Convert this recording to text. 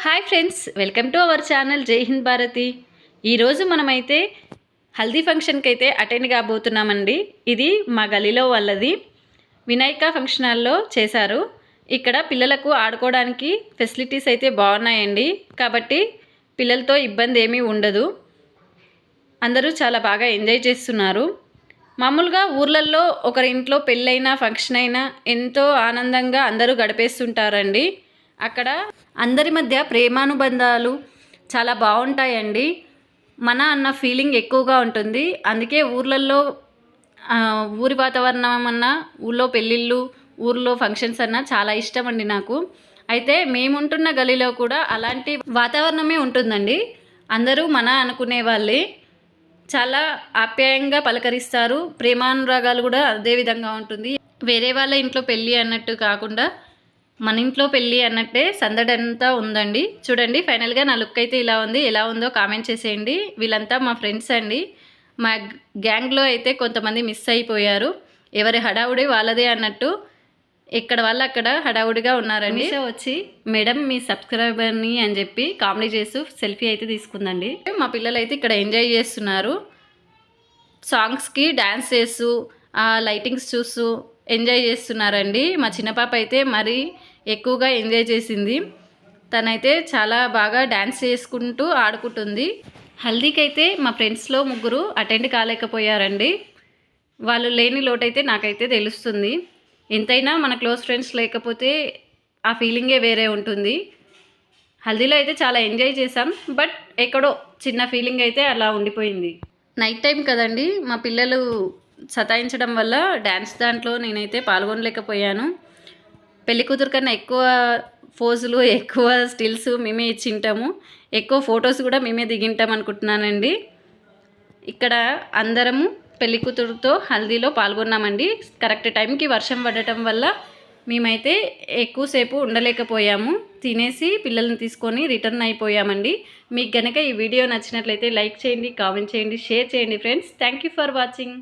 Hi friends welcome to our channel Jai Hind Bharati. ఈరోజు మనమైతే హల్దీ ఫంక్షన్కి అయితే అటెండ్ కాబోతున్నామండి. ఇది మా గలీలో వాళ్ళది వినాయక ఫంక్షన్ హాల్లో చేశారు. ఇక్కడ పిల్లలకు ఆడుకోవడానికి ఫెసిలిటీస్ అయితే బాగున్నాయండి. కాబట్టి పిల్లలతో ఇబ్బంది ఏమీ ఉండదు. అందరూ చాలా బాగా ఎంజాయ్ చేస్తున్నారు. మామూలుగా ఊర్లల్లో ఒకరి ఇంట్లో పెళ్ళైనా ఫంక్షన్ అయినా ఎంతో ఆనందంగా అందరూ గడిపేస్తుంటారండి. అక్కడ అందరి మధ్య ప్రేమానుబంధాలు చాలా బాగుంటాయండి. మన అన్న ఫీలింగ్ ఎక్కువగా ఉంటుంది. అందుకే ఊర్లల్లో ఊరి వాతావరణం అన్నా ఊళ్ళో పెళ్ళిళ్ళు ఊర్లో ఫంక్షన్స్ అన్నా చాలా ఇష్టం అండి నాకు. అయితే మేముంటున్న గలీలో కూడా అలాంటి వాతావరణమే ఉంటుందండి. అందరూ మన అనుకునే వాళ్ళే. చాలా ఆప్యాయంగా పలకరిస్తారు. ప్రేమానురాగాలు కూడా అదే విధంగా ఉంటుంది. వేరే వాళ్ళ ఇంట్లో పెళ్ళి అన్నట్టు కాకుండా మన ఇంట్లో పెళ్ళి అన్నట్టే సందడంతా ఉందండి. చూడండి ఫైనల్గా నా లుక్ అయితే ఇలా ఉంది. ఎలా ఉందో కామెంట్ చేసేయండి. వీళ్ళంతా మా ఫ్రెండ్స్ అండి. మా గ్యాంగ్లో అయితే కొంతమంది మిస్ అయిపోయారు. ఎవరి హడావుడి వాళ్ళదే అన్నట్టు ఇక్కడ వాళ్ళు అక్కడ హడావుడిగా ఉన్నారండి. వచ్చి మేడం మీ సబ్స్క్రైబర్ని అని చెప్పి కామెడీ చేస్తూ సెల్ఫీ అయితే తీసుకుందండి. మా పిల్లలు అయితే ఇక్కడ ఎంజాయ్ చేస్తున్నారు. సాంగ్స్కి డ్యాన్స్ చేస్తూ లైటింగ్స్ చూస్తూ ఎంజాయ్ చేస్తున్నారండి. మా చిన్న పాప అయితే మరీ ఎక్కువగా ఎంజాయ్ చేసింది. తనైతే చాలా బాగా డ్యాన్స్ చేసుకుంటూ ఆడుకుంటుంది. హల్దీకి అయితే మా ఫ్రెండ్స్లో ముగ్గురు అటెండ్ కాలేకపోయారండి. వాళ్ళు లేని లోటైతే నాకైతే తెలుస్తుంది. ఎంతైనా మన క్లోజ్ ఫ్రెండ్స్ లేకపోతే ఆ ఫీలింగే వేరే ఉంటుంది. హల్దీలో అయితే చాలా ఎంజాయ్ చేసాం బట్ ఎక్కడో చిన్న ఫీలింగ్ అయితే అలా ఉండిపోయింది. నైట్ టైం కదండి మా పిల్లలు సతాయించడం వల్ల డ్యాన్స్ దాంట్లో నేనైతే పాల్గొనలేకపోయాను. పెళ్ళికూతురు కన్నా ఎక్కువ ఫోజులు ఎక్కువ స్టిల్స్ మేమే ఇచ్చింటాము. ఎక్కువ ఫొటోస్ కూడా మేమే దిగింటాం అనుకుంటున్నానండి. ఇక్కడ అందరము పెళ్ళి కూతురుతో హల్దీలో పాల్గొన్నామండి. కరెక్ట్ టైంకి వర్షం పడటం వల్ల మేమైతే ఎక్కువసేపు ఉండలేకపోయాము. తినేసి పిల్లల్ని తీసుకొని రిటర్న్ అయిపోయామండి. మీకు గనక ఈ వీడియో నచ్చినట్లయితే లైక్ చేయండి కామెంట్ చేయండి షేర్ చేయండి friends. Thank you for watching.